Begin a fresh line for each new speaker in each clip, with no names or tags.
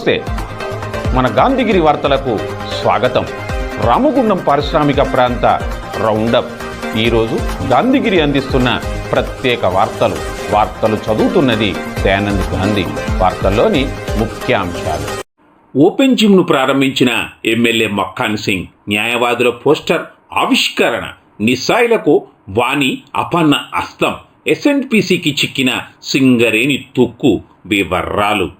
నమస్తే. మన గాంధీగిరి వార్తలకు స్వాగతం. రామగుండం పారిశ్రామిక ప్రాంత రౌండప్. ఈరోజు గాంధీగిరి అందిస్తున్న ప్రత్యేక వార్తలు. వార్తలు చదువుతున్నది దయానంద్ గాంధీ. వార్తల్లోని ముఖ్యాంశాలు. ఓపెన్ జిమ్ను ప్రారంభించిన ఎమ్మెల్యే మక్కాన్ సింగ్ న్యాయవాదుల పోస్టర్ ఆవిష్కరణ. నిస్సాయిలకు వాణి అపన్న అస్తం. ఎస్ఎన్పిసికి చిక్కిన సింగరేణి తుక్కు వివర్రాలు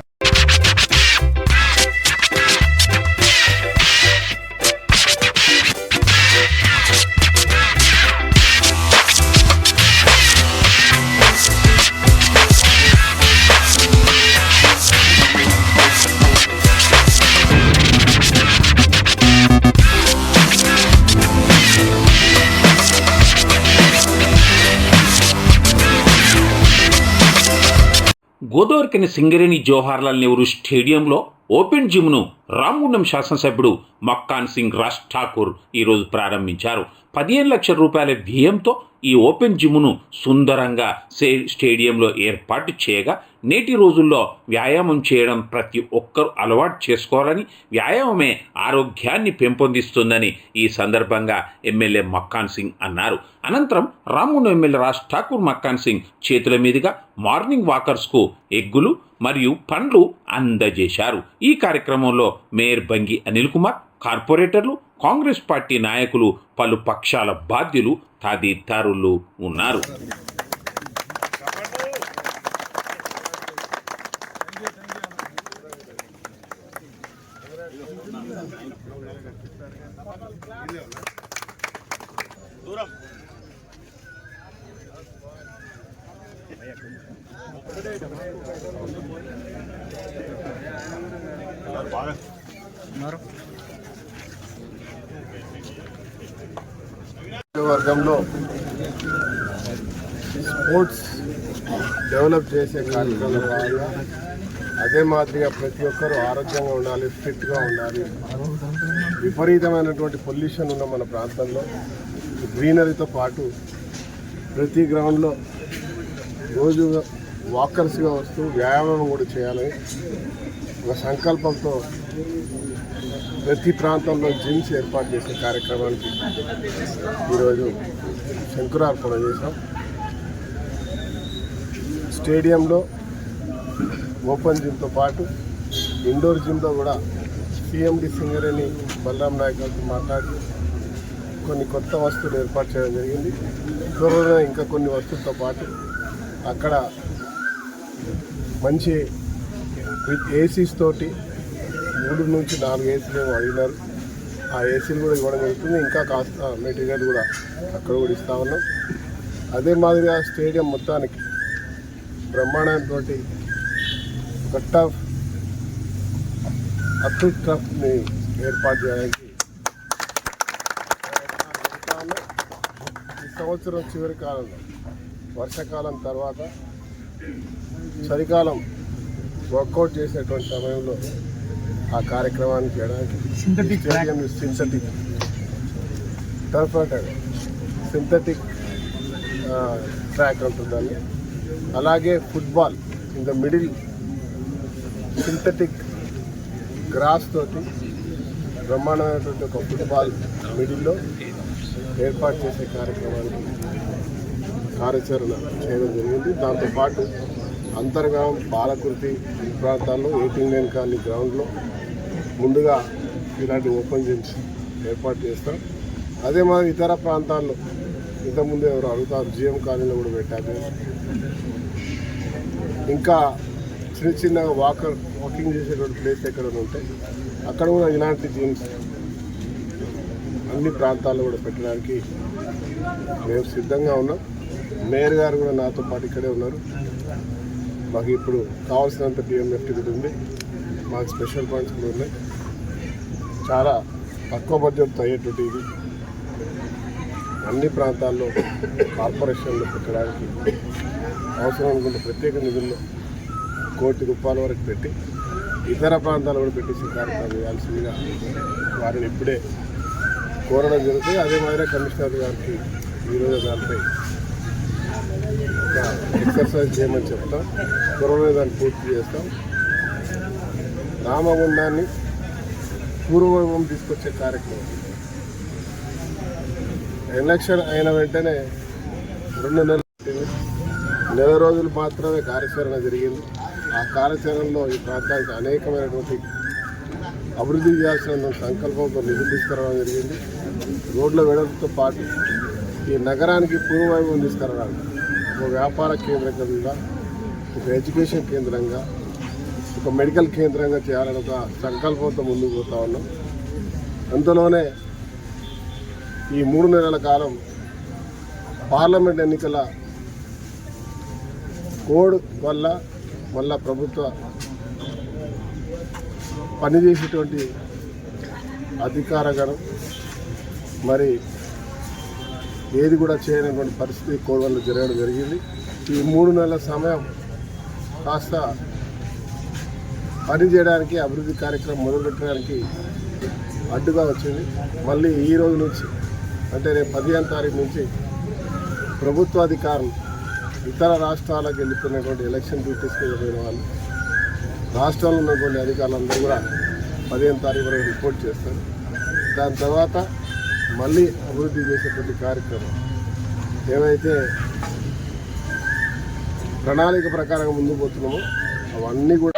Godavarikhani Singareni Jawaharlal Nehru స్టేడియంలో ఓపెన్ జిమ్ను రామగుండం శాసనసభ్యుడు మక్కాన్ సింగ్ రాజ్ ఠాకూర్ ఈరోజు ప్రారంభించారు. పదిహేను లక్షల రూపాయల వ్యయంతో ఈ ఓపెన్ జిమ్ను సుందరంగా సే స్టేడియంలో ఏర్పాటు చేయగా నేటి రోజుల్లో వ్యాయామం చేయడం ప్రతి ఒక్కరూ అలవాటు చేసుకోవాలని వ్యాయామమే ఆరోగ్యాన్ని పెంపొందిస్తుందని ఈ సందర్భంగా ఎమ్మెల్యే మక్కాన్ సింగ్ అన్నారు. అనంతరం రామును ఎమ్మెల్యే రాజ్ ఠాకూర్ మక్కాన్ సింగ్ చేతుల మీదుగా మార్నింగ్ వాకర్స్కు ఎగ్గులు మరియు పండ్లు అందజేశారు. ఈ కార్యక్రమంలో మేయర్ బంగి అనిల్ కుమార్ కార్పొరేటర్లు కాంగ్రెస్ పార్టీ నాయకులు పలు పక్షాల బాధ్యులు తదితరులు ఉన్నారు.
వర్గంలో స్పోర్ట్స్ డెవలప్ చేసే కార్యక్రమం అదే మాదిరిగా ప్రతి ఒక్కరూ ఆరోగ్యంగా ఉండాలి ఫిట్గా ఉండాలి. విపరీతమైనటువంటి పొల్యూషన్ ఉన్న మన ప్రాంతంలో గ్రీనరీతో పాటు ప్రతి గ్రౌండ్లో రోజు వాకర్స్గా వస్తూ వ్యాయామం కూడా చేయాలని ఒక సంకల్పంతో ప్రతి ప్రాంతంలో జిమ్స్ ఏర్పాటు చేసే కార్యక్రమానికి ఈరోజు శంకురార్పణ చేశాం. స్టేడియంలో ఓపెన్ జిమ్తో పాటు ఇండోర్ జిమ్లో కూడా సిఎండి సింగరేణి బలరాం నాయక్ గారితో మాట్లాడి కొన్ని కొత్త వస్తువులు ఏర్పాటు చేయడం జరిగింది. త్వరలో ఇంకా కొన్ని వస్తువులతో పాటు అక్కడ మంచి విత్ ఏసీస్ తోటి మూడు నుంచి నాలుగు ఏసీలు ఏమో అడిగినారు. ఆ ఏసీలు కూడా ఇవ్వడం జరుగుతుంది. ఇంకా కాస్త మెటీరియల్ కూడా అక్కడ కూడా ఇస్తా ఉన్నాం. అదే మాదిరిగా స్టేడియం మొత్తానికి బ్రహ్మాండంతో ఒక టఫ్ అథ్లెట్ టఫ్ని ఏర్పాటు చేయడానికి ఈ సంవత్సరం చివరి కాలంలో వర్షాకాలం తర్వాత చలికాలం వర్కౌట్ చేసేటువంటి సమయంలో ఆ కార్యక్రమాన్ని చేయడానికి సింథటిక్ స్టేడియం సింథటిక్ టర్ఫ్ అంటారు సింథటిక్ ట్రాక్ ఉంటుందని అలాగే football in the middle synthetic grass తోటి బ్రహ్మాండమైనటువంటి ఒక ఫుట్బాల్ మిడిల్లో ఏర్పాటు చేసే కార్యక్రమానికి కార్యాచరణ చేయడం జరిగింది. దాంతోపాటు అంతర్గాం పాలకుర్తి ప్రాంతాల్లో ఎయిటీన్ లైన్ కాలనీ గ్రౌండ్లో ముందుగా ఇలాంటి ఓపెన్ జిమ్స్ ఏర్పాటు చేస్తాం. అదే మా ఇతర ప్రాంతాల్లో ఇంతకుముందు ఎవరు అడుగుతారు జిఎం కాలనీలో కూడా పెట్టాము ఇంకా చిన్న చిన్నగా వాకర్ వాకింగ్ చేసేటువంటి ప్లేస్ ఎక్కడ ఉంటే అక్కడ కూడా ఇలాంటి జిమ్స్ అన్ని ప్రాంతాల్లో కూడా పెట్టడానికి మేము సిద్ధంగా ఉన్నాం. మేయర్ గారు కూడా నాతో పాటు ఇక్కడే ఉన్నారు. మాకు ఇప్పుడు కావాల్సినంత బిఎంఎఫ్టీ కూడా ఉంది. మాకు స్పెషల్ పాయింట్స్ కూడా ఉన్నాయి. చాలా తక్కువ బడ్జెట్తో అయ్యేటువంటి ఇది. అన్ని ప్రాంతాల్లో కార్పొరేషన్లు పెట్టడానికి అవసరం అనుకుంటే ప్రత్యేక నిధుల్లో కోటి రూపాయల వరకు పెట్టి ఇతర ప్రాంతాలు కూడా పెట్టేసి కార్యక్రమం చేయాల్సిందిగా వారిని ఇప్పుడే కోరడం జరుగుతుంది అదే మాదిరిగా కమిషనర్ గారికి ఈరోజు దానిపై ఒక ఎక్సర్సైజ్ చేయమని చెప్తాం. త్వరలో దాన్ని పూర్తి చేస్తాం. రామగుండాన్ని పూర్వవైభవం తీసుకొచ్చే కార్యక్రమం. ఎలక్షన్ అయిన వెంటనే రెండు నెలలు నెల రోజులు మాత్రమే కార్యాచరణ జరిగింది. ఆ కార్యాచరణలో ఈ ప్రాంతానికి అనేకమైనటువంటి అభివృద్ధి చేయాల్సిన సంకల్పంతో నిధులు తీసుకురావడం జరిగింది. రోడ్ల వెడల్పుతో పాటు ఈ నగరానికి పూర్వవైభవం తీసుకురావడానికి ఒక వ్యాపార కేంద్రంగా ఒక ఎడ్యుకేషన్ కేంద్రంగా ఒక మెడికల్ కేంద్రంగా చేయాలని ఒక సంకల్పంతో ముందుకు పోతా ఉన్నాం. అందులోనే ఈ మూడు నెలల కాలం పార్లమెంట్ ఎన్నికల కోడ్ వల్ల మళ్ళా ప్రభుత్వ పనిచేసేటువంటి అధికారగణం మరి ఏది కూడా చేయనటువంటి పరిస్థితి కోడ్ వల్ల జరగడం జరిగింది. ఈ మూడు నెలల సమయం కాస్త పని చేయడానికి అభివృద్ధి కార్యక్రమం మొదలుపెట్టడానికి అడ్డుగా వచ్చింది. మళ్ళీ ఈ రోజు నుంచి అంటే రేపు పదిహేను తారీఖు నుంచి ప్రభుత్వ అధికారులు ఇతర రాష్ట్రాలకు వెళ్ళిపోయినటువంటి ఎలక్షన్ డ్యూటీస్కి వెళ్ళిన వాళ్ళు రాష్ట్రంలో ఉన్నటువంటి అధికారులందరూ కూడా పదిహేను తారీఖు వరకు రిపోర్ట్ చేస్తారు. దాని తర్వాత మళ్ళీ అభివృద్ధి చేసేటువంటి కార్యక్రమం ఏవైతే ప్రణాళిక ప్రకారం ముందు పోతున్నామో అవన్నీ కూడా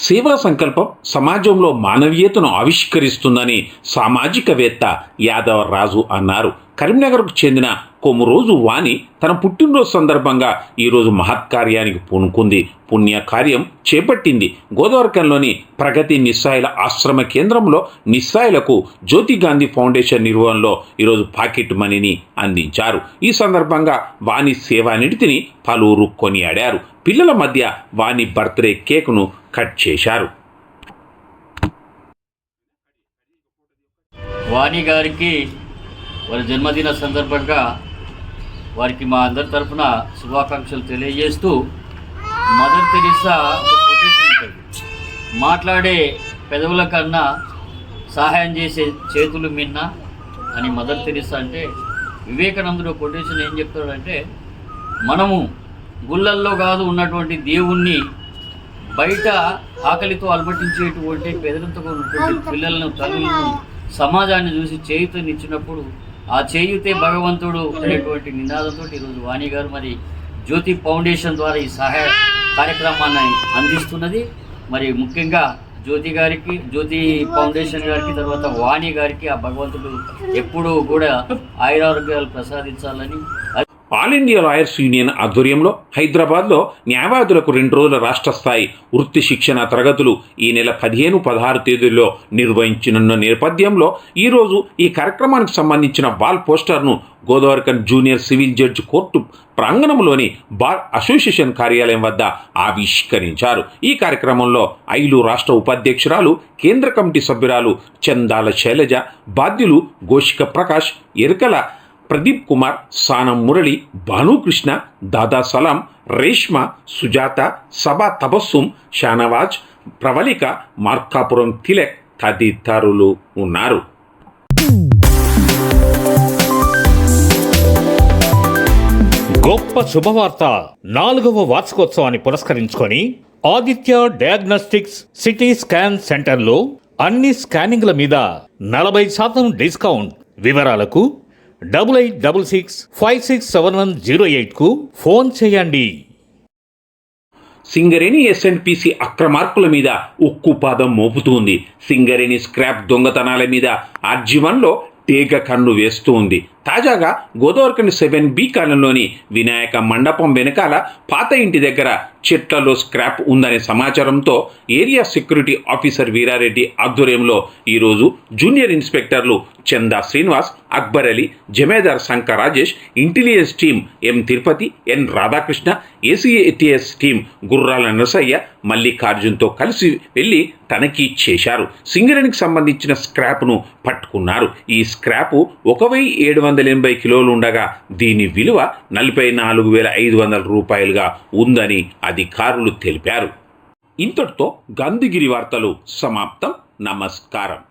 సేవా సంకల్పం సమాజంలో మానవీయతను ఆవిష్కరిస్తుందని సామాజికవేత్త యాదవ రాజు అన్నారు. కరీంనగర్కు చెందిన కొమ్మురోజు వాణి తన పుట్టినరోజు సందర్భంగా ఈరోజు మహత్కార్యానికి పూనుకుంది. పుణ్యకార్యం చేపట్టింది. గోదావరికంలోని ప్రగతి నిస్సాయిల ఆశ్రమ కేంద్రంలో నిస్సాయిలకు జ్యోతి గాంధీ ఫౌండేషన్ నిర్వహణలో ఈరోజు పాకెట్ మనీని అందించారు. ఈ సందర్భంగా వాణి సేవానిటిని పలువురు కొనియాడారు. పిల్లల మధ్య వాణి బర్త్డే కేకును కట్ చేశారు.
వాణి గారికి వారి జన్మదిన సందర్భంగా వారికి మా అందరి తరఫున శుభాకాంక్షలు తెలియజేస్తూ మదర్ తెరిసా ఉంటుంది. మాట్లాడే పెదవుల కన్నా సహాయం చేసే చేతులు మిన్న అని మదర్ తెరిసా అంటే వివేకానందుడు కొటేషన్ ఏం చెప్తాడంటే మనము గుళ్ళల్లో కాదు ఉన్నటువంటి దేవుణ్ణి బయట ఆకలితో అలమటించేటువంటి పేదరికంతో ఉన్నటువంటి పిల్లలను తల్లులను సమాజాన్ని చూసి చేయుతనిచ్చినప్పుడు ఆ చేయుతే భగవంతుడు అనేటువంటి నినాదంతో ఈరోజు వాణి గారు మరి జ్యోతి ఫౌండేషన్ ద్వారా ఈ సహాయ కార్యక్రమాన్ని అందిస్తున్నది. మరి ముఖ్యంగా జ్యోతి గారికి జ్యోతి ఫౌండేషన్ గారికి తర్వాత వాణి గారికి ఆ భగవంతుడు ఎప్పుడూ కూడా ఆయురారోగ్యాలు ప్రసాదించాలని
ఆల్ ఇండియా లాయర్స్ యూనియన్ ఆధ్వర్యంలో హైదరాబాద్లో న్యాయవాదులకు రెండు రోజుల రాష్ట్ర స్థాయి వృత్తి శిక్షణ తరగతులు ఈ నెల పదిహేను పదహారు తేదీల్లో నిర్వహించనున్న నేపథ్యంలో ఈరోజు ఈ కార్యక్రమానికి సంబంధించిన వాల్ పోస్టర్ను Godavarikhani junior civil judge court ప్రాంగణంలోని bar association కార్యాలయం వద్ద ఆవిష్కరించారు. ఈ కార్యక్రమంలో ఐలు రాష్ట్ర ఉపాధ్యక్షురాలు కేంద్ర కమిటీ సభ్యురాలు చందాల శైలజ బాధ్యులు గోషిక ప్రకాష్ ఎరుకల ప్రదీప్ కుమార్ సానం మురళి భానుకృష్ణ దాదా సలాం రేష్మ సుజాత సభా తబస్సుం షానవాజ్ ప్రవళిక మార్కాపురం తిలక్ తదితరులు ఉన్నారు.
గొప్ప శుభవార్త నాలుగవ వార్షికోత్సవాన్ని పురస్కరించుకొని ఆదిత్య డయాగ్నోస్టిక్స్ సిటీ స్కాన్ సెంటర్లో అన్ని స్కానింగ్ల మీద నలభై శాతం డిస్కౌంట్ వివరాలకు double eight double six five six seven one zero ఎయిట్కు phone చేయండి.
సింగరేణి ఎస్ఎన్పిసి అక్రమార్కుల మీద ఉక్కు పాదం మోపుతుంది. సింగరేణి స్క్రాప్ దొంగతనాల మీద ఆర్జీవన్లో తీగ కన్ను వేస్తూ ఉంది తాజాగా గోదావరికని సెవెన్ బి కాలంలోని వినాయక మండపం వెనకాల పాత ఇంటి దగ్గర చెట్లలో స్క్రాప్ ఉందనే సమాచారంతో ఏరియా సెక్యూరిటీ ఆఫీసర్ వీరారెడ్డి ఆధ్వర్యంలో ఈరోజు జూనియర్ ఇన్స్పెక్టర్లు Chanda Srinivas Akbar Ali jamadar Shankar Rajesh intelligence team M Tirupathi N Radhakrishna ACATS team Gurrala Narasayya మల్లికార్జున్తో కలిసి వెళ్ళి తనిఖీ చేశారు. సింగరేణికి సంబంధించిన స్క్రాప్ను పట్టుకున్నారు. ఈ స్క్రాప్ ఒక వెయ్యి ఏడు వందల ఎనభై కిలోలు ఉండగా దీని విలువ నలభై నాలుగు వేల ఐదు వందల రూపాయలుగా ఉందని అధికారులు తెలిపారు. ఇంతటితో గంధగిరి వార్తలు సమాప్తం. నమస్కారం.